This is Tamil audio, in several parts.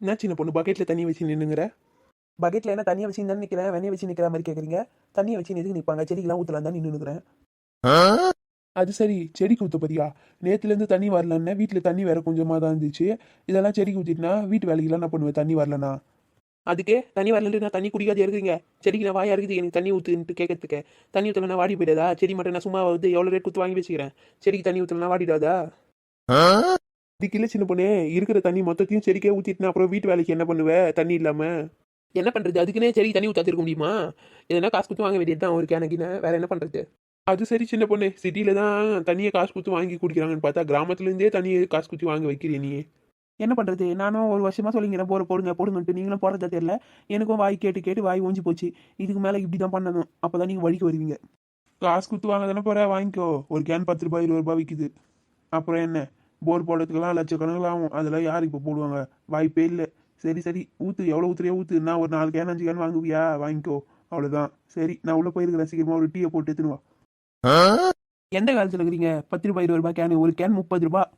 என்ன சின்ன பொண்ணு பக்கெட்டில் தண்ணி வச்சு நின்றுங்கிற பக்கெட்டில் என்ன தண்ணியை வச்சு தான் நிற்கிறேன் வெண்ணையை வச்சு நிற்கிற மாதிரி கேட்குறீங்க தண்ணியை வச்சு எதுக்கு நிற்பாங்க செடிக்கெல்லாம் ஊற்றலாம் தான் நின்றுக்கிறேன் அது சரி செடிக்கு ஊற்ற பதியா நேற்றுலேருந்து தண்ணி வரலன்னா வீட்டில் தண்ணி வேற கொஞ்சமாக தான் இருந்துச்சு. இதெல்லாம் செடிக்கு ஊற்றிட்டுனா வீட்டு வேலைக்கெல்லாம் நான் பண்ணுவேன். தண்ணி வரலனா அதுக்கே தண்ணி வரலன்ட்டு நான் தண்ணி குடிக்காது இருக்குங்க செடிக்கு நான் வாயா இருக்குது எனக்கு தண்ணி ஊற்றுன்ட்டு கேட்கறதுக்கு தண்ணி ஊற்றலன்னா வாடி போயிடாதா? செடி மட்டும் நான் சும்மா வந்து எவ்வளோ ரேட் கொடுத்து வாங்கி வச்சுக்கிறேன். செடிக்கு தண்ணி ஊற்றலன்னா வாடிடாதா? இதுக்கு இல்லை சின்ன பொண்ணே இருக்கிற தண்ணி மொத்தத்தையும் செடிக்கே ஊற்றிட்டுனா அப்புறம் வீட்டு வேலைக்கு என்ன பண்ணுவேன் தண்ணி இல்லாமல் என்ன பண்ணுறது அதுக்குன்னே செடி தண்ணி ஊற்றாத்திருக்க முடியுமா? எதனா காசு கொடுத்து வாங்க வேண்டியது தான் ஒரு கேனக்கின வேற என்ன பண்ணுறது அது சரி சின்ன பொண்ணு சிட்டியில் தான் தண்ணியை காசு கொடுத்து வாங்கி குடிக்கிறாங்கன்னு பார்த்தா கிராமத்துலேருந்தே தண்ணியை காசு கொடுத்து வாங்கி வைக்கிறீ நீ என்ன பண்ணுறது நானும் ஒரு வருஷமாக சொல்லிங்கிறேன் போற போடுங்க போடுங்கன்ட்டு. நீங்களும் போடுறதா தெரியல. எனக்கும் வாய் கேட்டு கேட்டு வாய் ஓஞ்சி போச்சு. இதுக்கு மேலே இப்படி தான் பண்ணணும். அப்போ தான் நீங்கள் வழிக்கு வருவீங்க. காசு கொடுத்து வாங்க தானே போகிற வாங்கிக்கோ. ஒரு கேன் பத்து ரூபாய் இருபது ரூபாய் விற்குது அப்புறம் என்ன? போர் போடுறதுக்கெல்லாம் லட்சக்கணக்கில் ஆகும். அதெல்லாம் யார் இப்போ போடுவாங்க? வாய்ப்பே இல்லை. சரி சரி. ஊற்று எவ்வளோ ஊற்றுறியா ஊற்று நான் ஒரு நாலு கேன் அஞ்சு கேன் வாங்குவியா? வாங்கிக்கோ. அவ்வளோதான் சரி நான் உள்ளே போயிருக்கிறேன். சீக்கிரமாக ஒரு டீயை போட்டு எடுத்துன்னு வா. எந்த காலத்தில் இருக்கிறீங்க? பத்து ரூபாய் இருபது ரூபாய் கேனு ஒரு கேன் முப்பது ரூபாய்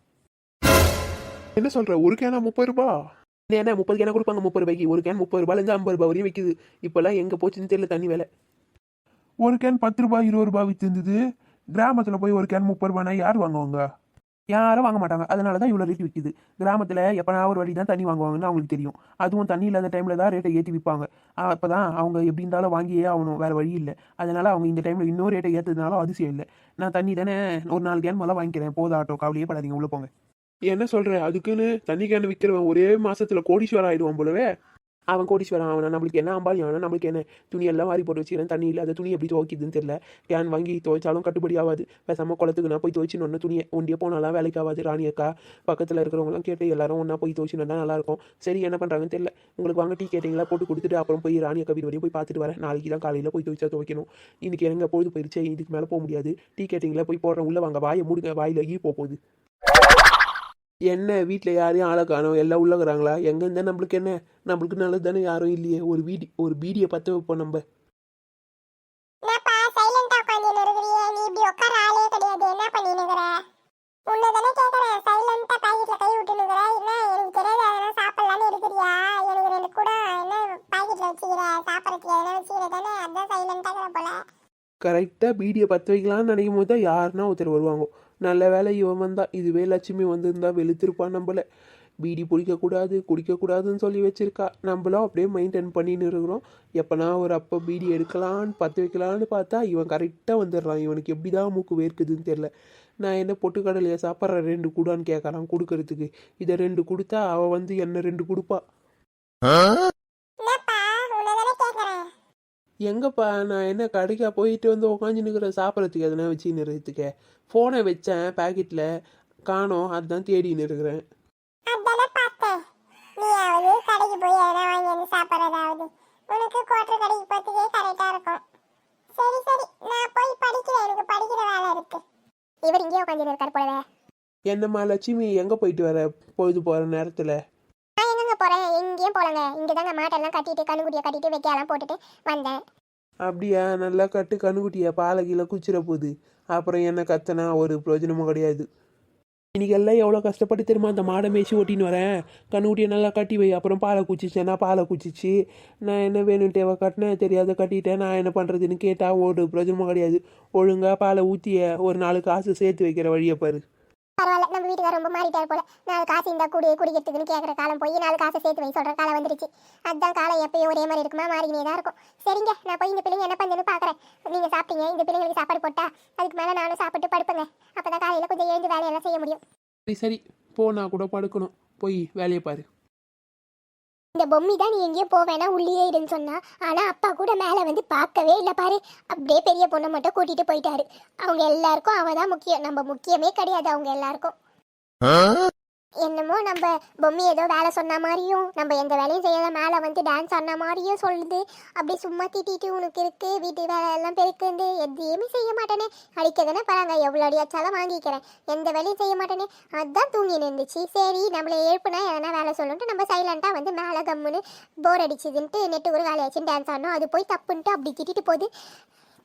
என்ன சொல்ற? ஒரு கேனா முப்பது ரூபாய் என்ன? முப்பது கேனா கொடுப்பாங்க முப்பது ரூபாய்க்கு. ஒரு கேன் முப்பது ரூபாயிலேருந்து ஐம்பது ரூபாய் வரையும் விற்குது இப்போல்லாம் எங்கே போச்சுன்னு தெரியல தண்ணி விலை. ஒரு கேன் பத்து ரூபாய் இருபது ரூபாய் விற்று இருந்தது கிராமத்தில் போய் ஒரு கேன் முப்பது ரூபாய்னா யார் வாங்குவாங்க? யாரும் வாங்க மாட்டாங்க. அதனால தான் இவ்வளோ ரேட் விற்கிது கிராமத்தில் எப்போனா ஒரு வழி தான் தண்ணி வாங்குவாங்கன்னு அவங்களுக்கு தெரியும். அதுவும் தண்ணி இல்லாத டைமில் தான் ரேட்டை ஏற்றி விற்பாங்க அப்போ தான் அவங்க எப்படி இருந்தாலும் வாங்கியே ஆகணும். வேறு வழி இல்லை. அதனால் அவங்க இந்த டைமில் இன்னொரு ரேட்டை ஏற்றதுனால அதிசயம் இல்லை. நான் தண்ணி தானே ஒரு நாலு கேன் மேலே வாங்கிக்கிறேன். போதாட்டம் கவலையே படாதீங்க. உள்ளே போங்க. என்ன சொல்கிற அதுக்குன்னு தண்ணி கேன் விற்கிறவன் ஒரே மாதத்தில் கோடீஸ்வரம் ஆகிடுவான் போலவே. அவன் கோடீஸ்வரன் அவனை நம்மளுக்கு என்ன அம்பாலி அவன் நம்மளுக்கு என்ன? துணியெல்லாம் வாரி போட்டு வச்சுக்கிறேன். தண்ணி இல்லாத துணி எப்படி துவைக்குதுன்னு தெரியல. கேன் வாங்கி துவைச்சாலும் கட்டுப்படி ஆகாது. பேசாமல் குளத்துக்கு நான் போய் துவைச்சு ஒன்று துணியை ஒண்டியே போனாலாம் வேலைக்கு ஆகாது. ராணி அக்கா பக்கத்தில் இருக்கிறவங்களாம் கேட்டு எல்லாரும் ஒன்றா போய் துவைச்சின்னு தான் நல்லா இருக்கும். சரி என்ன பண்ணுறாங்கன்னு தெரியல. உங்களுக்கு வாங்க டீ கேட்டிங்களா? போட்டு கொடுத்துட்டு அப்புறம் போய் ராணி அக்கா வீடு வரையும் போய் பார்த்துட்டு வரேன். நாளைக்கு தான் காலையில் போய் துவைச்சா துவைக்கணும். இன்னைக்கு எங்கே பொழுது போயிடுச்சு இதுக்கு மேலே போக முடியாது. டீ கேட்டிங்களா? போய் போடுறேன். உள்ளே வாங்க. வாயை மூடுங்க. வாயில் ஈ போகுது. என்ன வீட்டில் யாரையும் ஆளை காணும் எல்லாம் உள்ளகிறாங்களா எங்கே இருந்தால் நம்மளுக்கு என்ன? நம்மளுக்கு நல்லது தானே யாரும் இல்லையே. ஒரு வீடி ஒரு பீடியை பற்ற வைப்போம் நம்ம. என்னப்பா சாப்பிட்றதுக்கு எதனா வச்சுக்கிறேன் தானே? அதான் சைலண்டாக போல. கரெக்டாக பீடியை பற்ற வைக்கலான்னு நினைக்கும் போது தான் யாருன்னா ஒருத்தர் வருவாங்க. நல்ல வேலை இவன் வந்தா இதுவே லட்சுமி வந்திருந்தா வெளுத்திருப்பான் நம்மள. பீடி பிடிக்கக்கூடாது குடிக்கக்கூடாதுன்னு சொல்லி வச்சுருக்கா. நம்மளும் அப்படியே மெயின்டைன் பண்ணின்னு இருக்கிறோம். எப்போனா ஒரு அப்போ பீடி எடுக்கலான்னு பற்ற வைக்கலான்னு பார்த்தா இவன் கரெக்டாக வந்துடுறான். இவனுக்கு எப்படி தான் மூக்கு வேர்க்குதுன்னு தெரில நான் என்ன பொட்டுக்கடலையை சாப்பிட்ற ரெண்டு கூடான்னு கேட்குறான் கொடுக்கறதுக்கு. இதை ரெண்டு கொடுத்தா அவள் வந்து என்ன ரெண்டு கொடுப்பா என்னப்பா உன்னை தானே கேட்கறேன் எங்கப்பா நான் என்ன கடைக்கா போயிட்டு வந்து உக்காந்து நிற்கிறேன் சாப்பிட்றதுக்கு எதனா வச்சு நிறுத்துக்க? ஃபோனை வச்சேன் பேக்கெட்டில் காணோம் அதுதான் தேடின்னு இருக்கிறேன் கடைக்கு போய் எதனா வாங்கி வந்து சாப்பிட்றதாவது? உனக்கு கோட்டர் கடைக்கு போகிறதுக்கே கரெக்டாக இருக்கும். சரி சரி. நான் போய் படிக்கிறேன். எனக்கு படிக்கிற வேலை இருக்கு. இவர் இங்கே உட்காந்து இருக்கார் போலவே. என்னம்மா லட்சுமி எங்கே போயிட்டு வர? பொழுது போகிற நேரத்தில். போகிறேன் எங்கேயும் போகலங்க இங்கே தாங்க மாட்டெல்லாம் கட்டிட்டு கண்ணுக்குட்டியை கட்டிட்டு வைக்கலாம் போட்டுட்டு வந்தேன். அப்படியா? நல்லா கட்டு கண்ணுக்குட்டியை பாலை கீழே குச்சிட போகுது. அப்புறம் என்ன கத்தனா? ஒரு பிரயோஜனமும் கிடையாது. இன்னைக்கெல்லாம் எவ்வளோ கஷ்டப்பட்டு தெரியுமா? அந்த மாடை மேய்ச்சி ஓட்டின்னு வரேன். கண்ணுக்குட்டியை நல்லா கட்டி வை. அப்புறம் பாலை குச்சிச்சேன்னா பாலை குச்சிச்சு. நான் என்ன வேணும்ட்டு கட்டினேன் தெரியாத கட்டிட்டேன். நான் என்ன பண்ணுறதுன்னு கேட்டால் ஒரு பிரயோஜனமும் கிடையாது. ஒழுங்காக பாலை ஊற்றிய ஒரு நாலு காசு சேர்த்து வைக்கிற வழியை பாரு. பரவாயில்ல நம்ம வீட்டுக்கார ரொம்ப மாறிட்டார் போல. நாலு காசு இந்த கூடிய குடிக்கிறதுக்குன்னு கேட்குற காலம் போய் நாலு காசை சேர்த்து வை சொல்கிற காலம் வந்துருச்சு. அதுதான் காலம் எப்பயும் ஒரே மாதிரி இருக்குமா மாறினே தான் இருக்கும். சரிங்க நான் போய் இந்த பிள்ளைங்க என்ன பண்ணுன்னு பார்க்குறேன் நீங்கள் சாப்பிட்டீங்க இந்த பிள்ளைங்களுக்கு சாப்பாடு போட்டா அதுக்கு மேலே நானும் சாப்பிட்டு படுப்பேங்க. அப்போ தான் காலையில் கொஞ்சம் எழுந்து வேலையெல்லாம் செய்ய முடியும். சரி சரி போனா கூட படுக்கணும். போய் வேலையை பாரு. இந்த பொம்மி தான் நீ எங்கேயும் போவேனா உள்ளே இருன்னு சொன்னா. ஆனா அப்பா கூட மேலே வந்து பார்க்கவே இல்லை பாரு. அப்படியே பெரிய பொண்ணை மட்டும் கூட்டிட்டு போயிட்டாரு. அவங்க எல்லாருக்கும் அவ தான் முக்கியம். நம்ம முக்கியமே கிடையாது அவங்க எல்லாருக்கும். என்னமோ நம்ம பொம்மி ஏதோ வேலை சொன்ன மாதிரியும் நம்ம எந்த வேலையும் செய்யாத மேலே வந்து டான்ஸ் ஆடின மாதிரியும் சொல்லுது. அப்படி சும்மா திட்டிட்டு உனக்கு இருக்கு வீட்டு வேலை எல்லாம் பெருக்குந்து எதையுமே செய்ய மாட்டேனே. அடிக்க தானே எவ்வளோ அடியாச்சாலும் வாங்கிக்கிறேன். எந்த வேலையும் செய்ய மாட்டேனே. அதான் தூங்கி நின்றுச்சு சரி நம்மளை எழுப்புனா எதனா வேலை சொல்லுன்ட்டு நம்ம சைலண்டாக வந்து மேலே கம்முன்னு போர் அடிச்சுதுன்ட்டு நெட்டு ஒரு வேலையாச்சுன்னு டான்ஸ் ஆடணும். அது போய் தப்புன்ட்டு அப்படி திட்டிட்டு போகுது.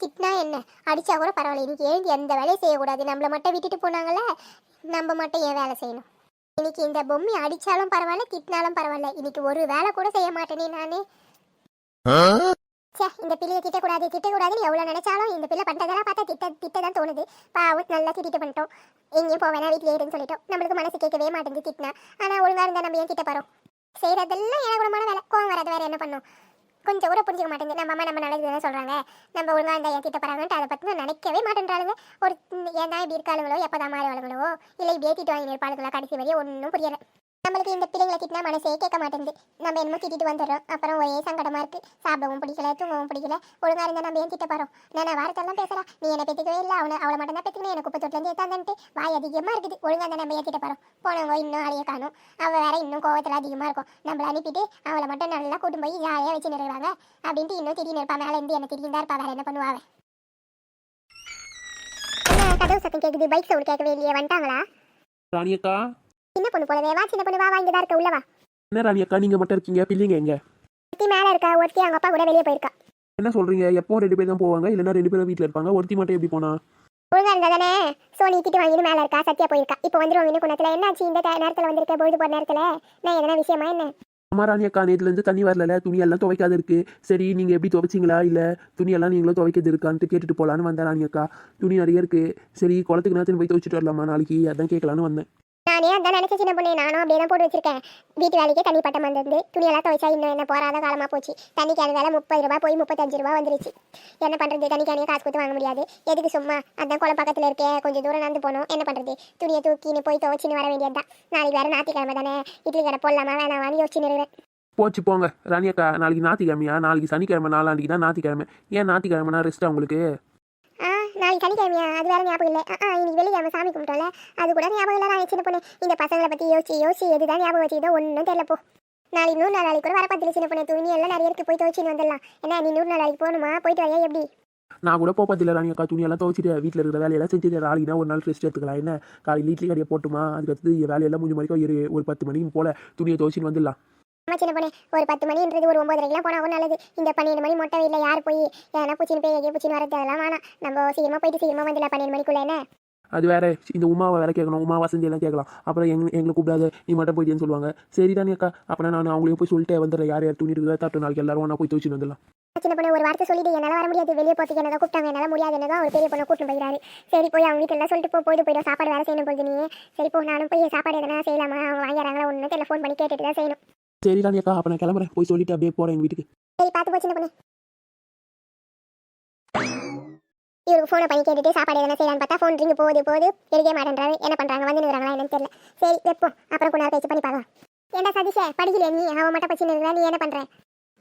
திட்டினா என்ன? அடித்தா கூட பரவாயில்ல. இன்னைக்கு எழுந்து எந்த வேலையும் செய்யக்கூடாது. நம்மளை மட்டும் விட்டுட்டு போனாங்களே நம்ம மட்டும் ஏன் வேலை செய்யணும்? இன்னைக்கு இந்த பொம்மி அடிச்சாலும் பரவாயில்ல திட்டினாலும் பரவாயில்ல. இன்னைக்கு ஒரு வேலை கூட செய்ய மாட்டேனே நானு. ச்சே இந்த பிள்ளைய திட்டக்கூடாது திட்டக்கூடாதுன்னு எவ்வளோ நினைச்சாலும் இந்த பிள்ளை பண்ணுறதெல்லாம் பார்த்தா திட்ட திட்ட தான் தோணுது. பாவம் நல்லா திட்டிட்டு பண்ணிட்டோம். எங்கேயும் போவேனா வீட்டிலே இருன்னு சொல்லிட்டோம். நம்மளுக்கு மனசு கேட்கவே மாட்டேங்குது திட்டினா. ஆனால் ஒழுங்கா இருந்தால் நம்ம ஏன் திட்ட போகிறோம் செய்கிறதெல்லாம் ஏகரமான வேலை. கோவம் வராது வேற என்ன பண்ணும்? கொஞ்சம் கூட புரிஞ்சிக்க மாட்டேங்குது. நம்ம அம்மா நம்ம நல்லது தானே சொல்கிறாங்க நம்ம ஒழுங்காக இருந்தால் ஏன் போகிறாங்கன்ட்டு அதை பற்றி நினைக்கவே மாட்டேன்றாளுங்க. ஒரு ஏன் தான் இப்படி இருக்காளுங்களோ எப்போ தான் மாறுவாளுங்களோ இல்லை இப்படி ஏற்றிட்டு வாங்கி நிற்பாளுங்களா கடைசி வரையும் ஒன்றும் புரியலை. நம்மளுக்கு இந்த பிள்ளைங்களை திட்டினா மனசே கேட்க மாட்டேங்குது. நம்ம என்னமோ திட்டிட்டு வந்துடுறோம். அப்புறம் ஒரே சங்கடமா இருக்கு. சாப்பிடவும் பிடிக்கல தூங்கவும் பிடிக்கல. ஒழுங்கா இருந்தா நம்ம ஏன் திட்ட போறோம்? நான் வாரத்தெல்லாம் பேசுறா. நீ என்ன பெற்றுக்கவே இல்லை. அவனை அவளை மட்டும் தான் பெற்றுக்கணும் எனக்கு குப்பை தொட்டிலேருந்து ஏத்தாந்துட்டு வாய் அதிகமா இருக்குது. ஒழுங்கா இருந்தா நம்ம ஏன் திட்ட போறோம்? போனவங்க இன்னும் அழிய காணும். அவ வேற இன்னும் கோவத்துல அதிகமா இருக்கும். நம்மள அனுப்பிட்டு அவளை மட்டும் நல்லா கூட்டும் போய் ஜாலியா வச்சு நிறுவாங்க? அப்படின்ட்டு இன்னும் திடீர்னு நிற்பா மேல இருந்து என்ன திடீர்னு இருப்பா. வேற என்ன பண்ணுவாங்க கதவு சத்தம் கேக்குது? பைக் சவுண்ட் கேட்கவே இல்லையே. வந்துட்டாங்களா? ராணியக்கா சின்ன பொண்ணு போலவே வா சின்ன பொண்ணு வா வா இங்க தான் இருக்க உள்ள வா. என்ன ராணியக்கா நீங்க மட்டும் இருக்கீங்க பிள்ளைங்க எங்க? ஒருத்தி மேல இருக்கா ஒருத்தி அவங்க அப்பா கூட வெளியே போயிருக்கா. என்ன சொல்றீங்க? எப்போ ரெண்டு பேர் தான் போவாங்க இல்லைன்னா ரெண்டு பேரும் வீட்டில் இருப்பாங்க ஒருத்தி மட்டும் எப்படி போனா? ஒழுங்கா இருந்தா தானே? சோனி திட்டு வாங்கிட்டு மேல இருக்கா சத்யா போயிருக்கா. இப்போ வந்துருவாங்க இன்னும் குணத்துல என்னாச்சு இந்த நேரத்துல வந்திருக்க பொழுது போற நேரத்துல? நான் எதனா விஷயமா என்ன? அம்மா ராணியக்கா நேத்துல இருந்து தண்ணி வரல துணி எல்லாம் துவைக்காத இருக்கு. சரி நீங்க எப்படி துவைச்சிங்களா இல்ல துணி எல்லாம் நீங்களும் துவைக்கிறது இருக்கான்ட்டு கேட்டுட்டு போலான்னு வந்தேன் ராணியக்கா துணி நிறைய இருக்கு. சரி குளத்துக்கு நேரத்தில் போய் துவைச்சிட்டு வரலாமா நாளைக்கு? அதான் கேட்கலான்னு வந்தேன். நானே அதான் நினச்ச சின்ன பொண்ணு. நானும் அப்படியே தான் போட்டு வச்சிருக்கேன். வீட்டு வேலைக்கே தண்ணி பட்டம் வந்திருந்து துணியெல்லாம் துவைச்சா இன்னும் என்ன போறாத காலமாக போச்சு. தண்ணி கேன் வேலை முப்பது ரூபாய் போய் முப்பத்தஞ்சு ரூபாய் வந்துருச்சு. என்ன பண்றது? தண்ணி கேனையே காசு கொடுத்து வாங்க முடியாது. எதுக்கு சும்மா? அதான் குளம் பக்கத்துல இருக்கே. கொஞ்சம் தூரம் நடந்து போனோம் என்ன பண்றது? துணியை தூக்கின்னு போய் துவைச்சின்னு வர வேண்டியதுதான் நாளைக்கு வேறு ஞாயிற்றுக்கிழமை தானே. இட்லி கடை போடலாமா வேணாமான்னு யோசிச்சு நிறுவேன் போச்சு போங்க. ராணியக்கா நாளைக்கு ஞாத்திக்கிழமையா நாளைக்கு சனிக்கிழமை நாளாண்டிக்கு தான் ஞாத்திக்கிழமை ஏன் ஞாத்திக்கிழமைனா ரெஸ்ட் உங்களுக்கு? ஆ நாளைக்கு சனிக்கிழமையா? அது வேற ஞாபகம் இல்லை. ஆ இன்னைக்கு வெள்ளிக்கிழமை சாமி கும்பிட்டோம்ல. அது கூட ஞாபகம் இல்லை. நான் சின்ன பொண்ணு இந்த பசங்களை பற்றி யோசிச்சு யோசிச்சு எதுதான் ஞாபகம் வச்சுக்கிட்டோ ஒன்றும் தெரியல போ. நாளைக்கு நூறு நாள் நாளைக்கு கூட வர பார்த்துல சின்ன பொண்ணு. துணி எல்லாம் நிறைய இருக்கு போய் துவைச்சின்னு வந்துடலாம். என்ன நீ நூறு நாளைக்கு போகணுமா? போயிட்டு வரையா எப்படி? நான் கூட போப்பதில்லை ராணியக்கா துணியெல்லாம் துவைச்சிட்டு வீட்டில் இருக்கிற வேலையெல்லாம் செஞ்சுட்டு நாளைக்கு தான் ஒரு நாள் ரெஸ்ட் எடுத்துக்கலாம். என்ன? காலையில் இட்லி கடையை போட்டுமா? அதுக்கடுத்து வேலையெல்லாம் முடிஞ்ச வரைக்கும் ஒரு ஒரு பத்து மணிக்கு போல துணியை துவைச்சின்னு வந்துடலாம். ஆமா சின்ன பொண்ணு. ஒரு பத்து மணின்றது ஒரு ஒன்பதரைக்கெல்லாம் போனால் நல்லது. இந்த பன்னெண்டு மணி மொட்டை வீட்டில் யார் போய் ஏன்னா பூச்சின்னு போய் எங்கேயும் பூச்சின்னு வரது அதெல்லாம் வேணாம். நம்ம சீக்கிரமா போயிட்டு சீக்கிரமா வந்துடலாம். பன்னெண்டு மணிக்குள்ள என்ன? அது வேற இந்த உமாவை வேற கேட்கணும். உமா வசந்தி எல்லாம் கேட்கலாம். அப்புறம் எங்க எங்களை கூப்பிடாத நீ மட்டும் போயிட்டேன்னு சொல்லுவாங்க. சரி ராணியக்கா அப்புறம் நான் அவங்களையும் போய் சொல்லிட்டு வந்துடுறேன். யார் யார் துணி இருக்குதோ தட்டு நாளைக்கு எல்லாரும் ஒன்றா போய் துவைச்சின்னு வந்துடலாம். சின்ன பொண்ணு ஒரு வார்த்தை சொல்லிட்டு என்னால் வர முடியாது. வெளியே போறதுக்கு என்ன கூப்பிட்டாங்க என்னால் முடியாது. என்னதான் ஒரு பெரிய பொண்ணை கூட்டிட்டு போயிடாரு சரி போய் அவங்க வீட்டில் சொல்லிட்டு போ போயிட்டு போயிடும் சாப்பாடு வேற செய்யணும் போகுது நீ. சரி போ நானும் போய் சாப்பாடு எதனா செய்யலாமா? அவங்க வாங்கிறாங்களா ஒன்றும் தெரியல. ஃபோன் பண்ணி கேட்டுட்டு தான் செய்யணும். சரி ராணியக்கா அப்போ நான் கிளம்புறேன். போய் சொல்லிட்டு அப்படியே போகிறேன் எங்கள் வீட்டுக்கு. சரி பார்த்து போ சின்ன பொண்ணு. இவருக்கு ஃபோனை பண்ணி கேட்டுட்டு சாப்பாடு எதனா செய்யலான்னு பார்த்தா ஃபோன் ரிங்கு போகுது போகுது. எடுக்கவே மாட்டேன்றாரு. என்ன பண்ணுறாங்க வந்து நிற்கிறாங்களா என்னன்னு தெரியல. சரி வைப்போம். அப்புறம் கொஞ்ச நேரம் கழிச்சு பண்ணி பார்க்கலாம். ஏன்டா சதீஷே படிக்கலையா நீ? அவன் மட்டும் படிச்சு நிற்கிறா நீ என்ன பண்ணுற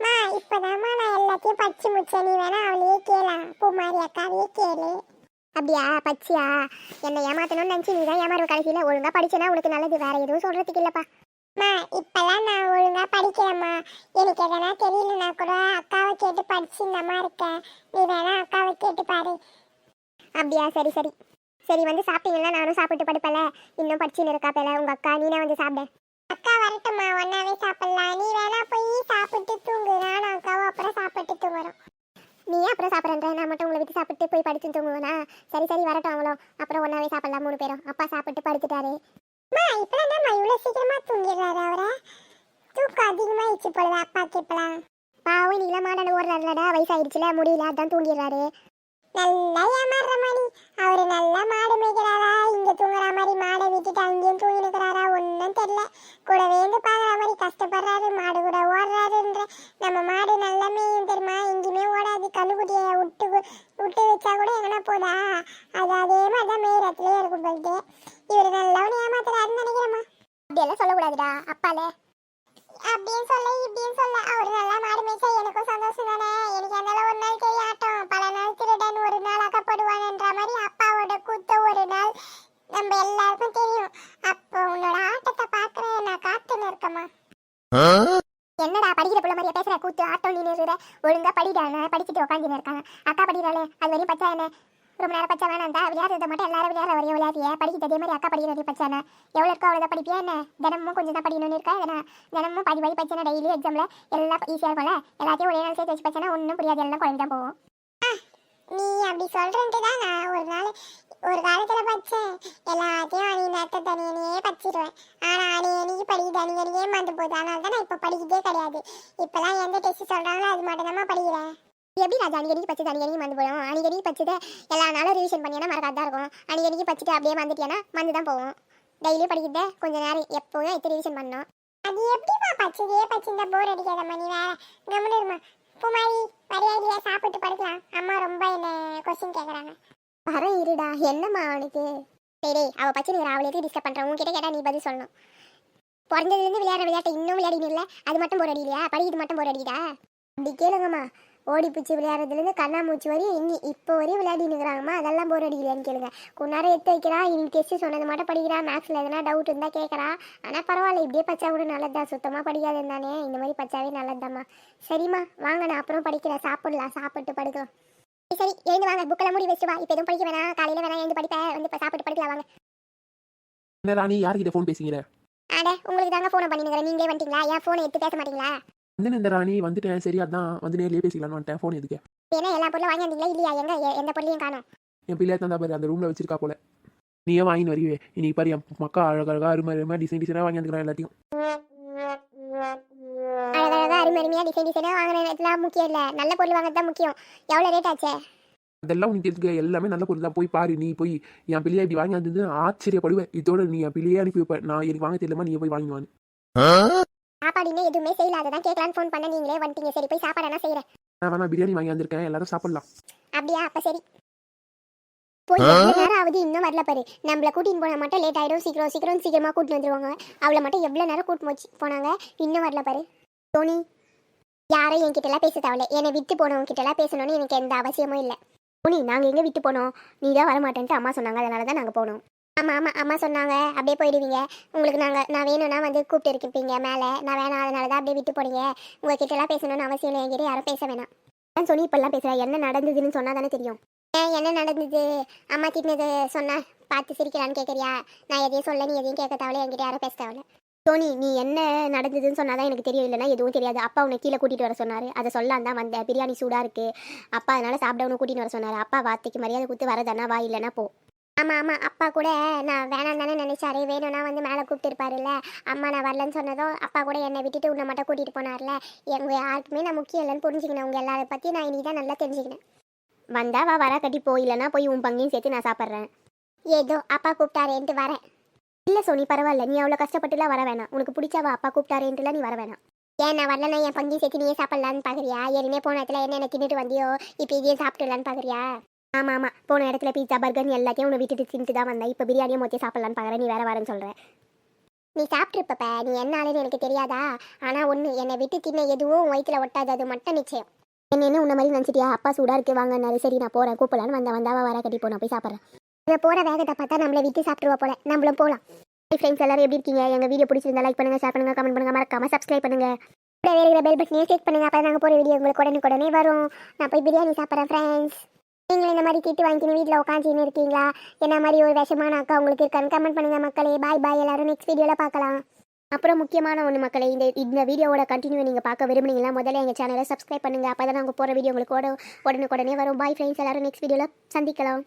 மா இப்போதாம்மா நான் எல்லாத்தையும் படிச்சு முடிச்சேன். நீ வேணா அவளையே கேளா. பூமாரி அக்காவையே கேளு. அப்படியா? பச்சியா என்னை ஏமாத்தணும்னு நினச்சி நீ தான் ஏமாறுவ கடைசியில்? ஒழுங்கா படிச்சேன்னா உனக்கு நல்லது. வேற எதுவும் சொல்றதுக்கு இல்லைப்பா. மா இப்பெல்லாம் நான் ஒழுங்கா படிக்கிறேம்மா எனக்கு எதனா தெரியலனா கூட அக்காவை கேட்டு படிச்சிருந்தம்மா இருக்கேன் நீ வேணா அக்காவை கேட்டு பாரு. அப்படியா? சரி சரி. சரி வந்து சாப்பிட்டீங்களா? நானும் சாப்பிட்டு படுப்பல. இன்னும் படிச்சுன்னு இருக்கா பேல உங்க அக்கா நீனே வந்து சாப்பிட. அக்கா வரட்டுமா ஒன்னாவே சாப்பிடலாம். நீ வேணா போய் சாப்பிட்டு தூங்கு. நானும் அக்காவும் அப்புறம் சாப்பிட்டு தூங்குறோம். நீ அப்புறம் சாப்பிட்றேன்ற? நான் மட்டும் உங்களை விட்டு சாப்பிட்டு போய் படிச்சு தூங்குவேனா? சரி சரி வரட்டும் அவங்களும் அப்புறம் ஒன்னாவே சாப்பிடலாம் மூணு பேரும். அப்பா சாப்பிட்டு படுத்துட்டாரு. அம்மா இப்பலாம் தான் இவ்வளோ சீக்கிரமா தூங்கிடுறாரு அவரை. தூக்கம் அதிகமாயிடுச்சு போலவே அப்பாக்கு இப்பலாம் பாவம் நீங்களாம் மாடான ஓடுறாருலடா வயசாயிடுச்சுல முடியல அதான் தூங்கிடுறாரு. நல்லா ஏமாறுற மாதிரி அவரு நல்லா மாடு மேய்க்கிறாரா இங்க தூங்குற மாதிரி மாடை விட்டுட்டு அங்கேயும் தூங்கி நிற்கிறாரா ஒன்றும் தெரியல. கூடவே இருந்து மாதிரி கஷ்டப்படுறாரு மாடு கூட ஓடுறாருன்ற நம்ம மாடு நல்லா மேயும் தெரியுமா எங்கேயுமே ஓடாது கண்ணுக்குட்டியை விட்டு விட்டு வச்சா கூட எங்கன்னா போதா அது அதே மாதிரி தான் மேயிறத்துலேயே இருக்கும் போயிட்டு இவர் நல்லவனு ஏமாத்துறாருன்னு நினைக்கிறேம்மா அப்படியெல்லாம் சொல்லக்கூடாதுடா அப்பாலே அப்படின்னு சொல்ல இப்படின்னு சொல்ல அவரு நல்லா மாடு மேய்ச்சா எனக்கும் சந்தோஷம் தானே எனக்கு அதனால ஒரு நாள் தெரியாட்டும் பல நாள் திருடன் ஒரு நாள் அகப்படுவான்ன்ற மாதிரி அப்பாவோட கூத்த ஒரு நாள் நம்ம எல்லாருக்கும் தெரியும் அப்போ உன்னோட ஆட்டத்தை பார்க்கறேன் நான் காத்துன்னு இருக்கமா என்னடா படிக்கிற பிள்ளை மாதிரியா பேசுற? கூத்து ஆட்டோ நீ நிறுற ஒழுங்கா படிடா நான் படிச்சுட்டு உட்காந்துன்னு இருக்காங்க. அக்கா படிக்கிறாளே அது வரையும் பச்சா என்ன ரொம்ப நேரம் பச்சை வேணாம் தான் விளையாடுறத மட்டும் எல்லாரும் விளையாடுற வரையும் விளையாடியே படிக்கிறது அதே மாதிரி அக்கா படிக்கிற படிக்கிறது பச்சானே எவ்வளோ இருக்கோ அவ்வளோ படிப்பியா என்ன? தினமும் கொஞ்சம் தான் படிக்கணும்னு இருக்கா? எதனா தினமும் பாதி பாதி பச்சனை டெய்லி எக்ஸாமில் எல்லாம் ஈஸியாக இருக்கும்ல? எல்லாத்தையும் ஒரே நாள் சேர்த்து வச்சு பச்சனா ஒன்றும் புரியாது. எல்லாம் குழம்பு தான் போகும் நீ அப்படி சொல்றேன்ட்டு தான் நான் ஒரு நாள் ஒரு காலத்துல படிச்சேன் எல்லாத்தையும் அணி நேரத்தை தனியனையே படிச்சிருவேன் ஆனா அணி அணிக்கு படிக்க தனியனையே மறந்து போகுது. அதனால தான் நான் இப்போ படிக்கிறதே கிடையாது. இப்பெல்லாம் எந்த டெஸ்ட் சொல்றாங்களோ அது மட்டும் தான் படிக்கிறேன். எப்படி நான் அணிகணிக்கு பச்சை அணிகடிக்கு மறந்து போயிடும்? அணிகடிக்கு பச்சதை எல்லா நாளும் ரிவிஷன் பண்ணினா மறக்காது தான் இருக்கும். அணிகணிக்கு பச்சுட்டு அப்படியே மறந்துட்டியானா மறந்து தான் போவோம் டெய்லி படிக்கிறத கொஞ்ச நேரம் எப்போதும் எடுத்து ரிவிஷன் பண்ணோம் அது எப்படிமா பச்சதே பச்சிருந்தா போர் அடிக்காத மணி வேற? கம்முன்னு இருமா பூமாரி மரியாதையா சாப்பிட்டு படுக்கலாம். அம்மா ரொம்ப என்ன கொஸ்டின் கேட்குறாங்க வரேன் இருடா. என்னம்மா அவனுக்கு? சரி அவ பச்சை அவளை எதுக்கு டிஸ்டர்ப் பண்றான் உங்ககிட்ட கேட்டா நீ பதில் சொல்லணும். பிறந்ததுலேருந்து விளையாடுற விளையாட்டை இன்னும் விளையாடினு இல்லை அது மட்டும் போர் அடிக்கலையா படிக்கிறது மட்டும் போர் அப்படி கேளுங்கம்மா. ஓடி பிடிச்சி விளையாடுறதுலேருந்து கண்ணாமூச்சி வரையும் இன்னி இப்போ வரையும் விளையாடினுக்குறாங்கம்மா அதெல்லாம் போர் அடிக்கலையான்னு கேளுங்க. கொஞ்ச நேரம் எடுத்து வைக்கிறா இவன் டெஸ்ட்டு சொன்னது மட்டும் படிக்கிறா மேக்ஸில் எதனா டவுட் இருந்தால் கேட்குறா ஆனால் பரவாயில்ல இப்படியே பச்சா கூட நல்லதுதான் சுத்தமாக படிக்காது தானே. இந்த மாதிரி பச்சாவே நல்லதுதாம்மா. சரிம்மா வாங்க நான் அப்புறம் படிக்கிறேன். சாப்பிடலாம் சாப்பிட்டு படுக்கலாம். சரி, சரி எழுந்து வாங்க. புக்கெல்லாம் மூடி வச்சுட்டு வா. இப்போ எதுவும் படிக்க வேணாம். காலையில் வேணாம். எழுந்து படிப்பேன். வந்து இப்போ சாப்பிட்டு படிக்கலாம் வாங்க. என்ன ராணி? யார்கிட்ட ஃபோன் பேசுகிற அட உங்களுக்கு தாங்க ஃபோனை பண்ணினுக்கிறேன். நீங்களே வந்துட்டீங்களா? ஏன் ஃபோனை எடுத்து பேச மாட்டீங்களா? வந்து இந்த ராணி? வந்துட்டேன். சரி அதான். வந்து நேர்லயே பேசிக்கலாம்னு வந்துட்டேன். ஃபோன் எதுக்கு? ஏன்னா எல்லா பொருளும் வாங்கி வந்தீங்களா? இல்லையா? எங்க எ- எந்த பொருளையும் காணும். என் பிள்ளையா தந்தா பாரு அந்த ரூம்ல வச்சிருக்கா போல. நீயே வாங்கின்னு வருவே இன்னைக்கு பாரு என் மக்கா அழகழகா அருமை அருமை டிசைன் டிசைனாக வாங்கி வந்துக்கிறான் எல்லாத்தையும். அழகழகா அருமை அருமையாக டிசைன் டிசைனாக வாங்கினதுலாம் முக்கியம் இல்லை. நல்ல பொருள் வாங்குறது தான் முக்கியம். எவ்வளோ ரேட் ஆச்சே? அதெல்லாம் உனக்கு தெரிஞ்சுக்க. எல்லாமே நல்ல பொருள் தான். போய் பாரு நீ போய் என் பிள்ளையா இப்படி வாங்கி வந்தது ஆச்சரியப்படுவேன். இதோட நீ என் பிள்ளையே அனுப்பி நான் எனக்கு வாங்க தெரியலமா நீ போய் வாங்கிவான்னு. சாப்பாடு இன்னும் எதுவுமே செய்யல. அதை தான் கேட்கலான்னு ஃபோன் பண்ண நீங்களே வந்துட்டீங்க. சரி போய் சாப்பாடு என்ன செய்கிறேன் நான் வேணா பிரியாணி வாங்கி வந்திருக்கேன். எல்லாரும் சாப்பிடலாம். அப்படியா? அப்ப சரி. போய் எவ்வளவு நேரம் ஆகுது? இன்னும் வரல பாரு. நம்மள கூட்டின்னு போனா மட்டும் லேட் ஆயிடும். சீக்கிரம் சீக்கிரம் சீக்கிரமா கூட்டிட்டு வந்துருவாங்க. அவளை மட்டும் எவ்வளவு நேரம் கூட்டு போச்சு போனாங்க? இன்னும் வரல பாரு. தோனி யாரும் என்கிட்ட எல்லாம் பேச தேவையில்ல. என்னை விட்டு போனவங்க கிட்ட எல்லாம் பேசணும்னு எனக்கு எந்த அவசியமும் இல்லை. உனி நாங்கள் எங்கே விட்டு போனோம்? நீ தான் வரமாட்டேன்ட்டு அம்மா சொன்னாங்க. அதனால தான் நாங்கள் போனோம். ஆமாம் ஆமாம் அம்மா சொன்னாங்க. அப்படியே போயிடுவீங்க. உங்களுக்கு நாங்கள் நான் வேணும்னா வந்து கூப்பிட்டு இருப்பீங்க மேலே. நான் வேணாம் அதனால தான் அப்படியே விட்டு போனீங்க. உங்ககிட்ட எல்லாம் பேசணும்னு அவசியம் இல்லை. என்கிட்ட யாரும் பேச வேணாம். நான் சொல்லி இப்பெல்லாம் பேசுகிறேன் என்ன நடந்ததுன்னு சொன்னால் தானே தெரியும். ஏன் என்ன நடந்தது? அம்மா திட்டினது சொன்னா பார்த்து சிரிக்கலான்னு கேட்குறியா நான் எதையும் சொல்ல நீ எதையும் கேட்க தேவையில்ல. என்கிட்ட யாரும் பேச தேவையில்ல. டோனி நீ என்ன நடந்ததுன்னு சொன்னாதான் எனக்கு தெரியும். இல்லைனா எதுவும் தெரியாது. அப்பா உன்னை கீழே கூட்டிகிட்டு வர சொன்னார். அதை சொல்லான் தான் வந்தேன். பிரியாணி சூடாக இருக்கு. அப்பா அதனால் சாப்பிட உன்னை கூட்டிகிட்டு வர சொன்னார். அப்பா வார்த்தைக்கு மரியாதை கொடுத்து வரதானா வா இல்லைனா போ. ஆமாம் ஆமாம் அப்பா கூட நான் வேணாம் தானே நினைச்சாரு. வேணும்னா வந்து மேலே கூப்பிட்டு இருப்பாருல்ல. அம்மா நான் வரலன்னு சொன்னதும் அப்பா கூட என்னை விட்டுட்டு உன்னை மட்டும் கூட்டிகிட்டு போனார்ல. எங்கள் யாருக்குமே நான் முக்கியம் இல்லைன்னு புரிஞ்சுக்கினேன். உங்கள் எல்லாரை பற்றி நான் இனி தான் நல்லா தெரிஞ்சுக்கினேன். வந்தா வா வர கட்டி போயிலன்னா போய் உன் பங்கையும் சேர்த்து நான் சாப்பிட்றேன். ஏதோ அப்பா கூப்பிட்டாரேன்ட்டு வரேன். இல்லை சோனி பரவாயில்ல. நீ அவ்வளோ கஷ்டப்பட்டுலாம் வர வேணாம். உனக்கு பிடிச்சாவா அப்பா கூப்பிட்டாரேன்ட்டுலாம் நீ வர வேணாம். ஏன் நான் வரலன்னா என் பங்கையும் சேர்த்து நீயே சாப்பிட்லான்னு பார்க்குறியா ஏற்கனவே போன இடத்துல என்ன என்ன தின்னுட்டு வந்தியோ? இப்போ இதையும் சாப்பிட்டுலான்னு பார்க்குறியா ஆமாம் ஆமாம் போன இடத்துல பீஸா பர்கர் எல்லாத்தையும் உன்னை விட்டுட்டு தின்ட்டு தான் வந்தேன். இப்போ பிரியாணியை மொத்தம் சாப்பிட்லான்னு பார்க்குறேன் நீ வேற வரேன்னு சொல்கிறேன் நீ சாப்பிட்ருப்ப நீ என்ன ஆளுன்னு எனக்கு தெரியாதா? ஆனால் ஒன்று என்னை விட்டு தின்ன எதுவும் உன் வயிற்றுல ஒட்டாது. அது மட்டும் நிச்சயம். என்ன உன்ன மாதிரி நினச்சிட்டியா? அப்பா சூடாக இருக்கு. வாங்கன்னாரு சரி நான் போகிறேன் கூப்பிடலான்னு வந்த வந்தாவா வர கட்டி போனோம் போய் சாப்பிட்றேன். இதை போற வேகத்தை பார்த்தா நம்மளை விட்டு சாப்பிடுவா போல. நம்மளும் போகலாம் ஃப்ரெண்ட்ஸ் எல்லாரும் எப்படி இருக்கீங்க? எங்க வீடியோ பிடிச்சிருந்தா லைக் பண்ணுங்க ஷேர் பண்ணுங்க கமெண்ட் பண்ணுங்க. மறக்காம சப்ஸ்கிரைப் பண்ணுங்க. கூட வேறு பெல் பட்டனையும் கிளிக் பண்ணுங்க. அப்போ நாங்கள் போகிற வீடியோ உங்களுக்கு உடனே உடனே வரும். நான் போய் பிரியாணி சாப்பிட்றேன் ஃப்ரெண்ட்ஸ் நீங்களும் இந்த மாதிரி திட்டு வாங்கிக்கின்னு வீட்டில் உட்காந்துன்னு இருக்கீங்களா? என்ன மாதிரி ஒரு விஷமான அக்கா உங்களுக்கு இருக்கான்னு கமெண்ட் பண்ணுங்க மக்களே. பாய் பாய் எல்லாரும் நெக்ஸ்ட் வீடியோவில் பார்க்கலாம். அப்புறம் முக்கியமான ஒன்று மக்களே இந்த இந்த வீடியோவோட கண்டினியூ நீங்கள் பார்க்க விரும்புனீங்களா? முதல்ல எங்கள் சேனலை சப்ஸ்கிரைப் பண்ணுங்கள் அப்போ தான் நாங்கள் போகிற வீடியோ உங்களுக்கு உடனே உடனுக்குடனே வரும். பாய் ஃப்ரெண்ட்ஸ் எல்லாரும் நெக்ஸ்ட் வீடியோவில் சந்திக்கலாம்.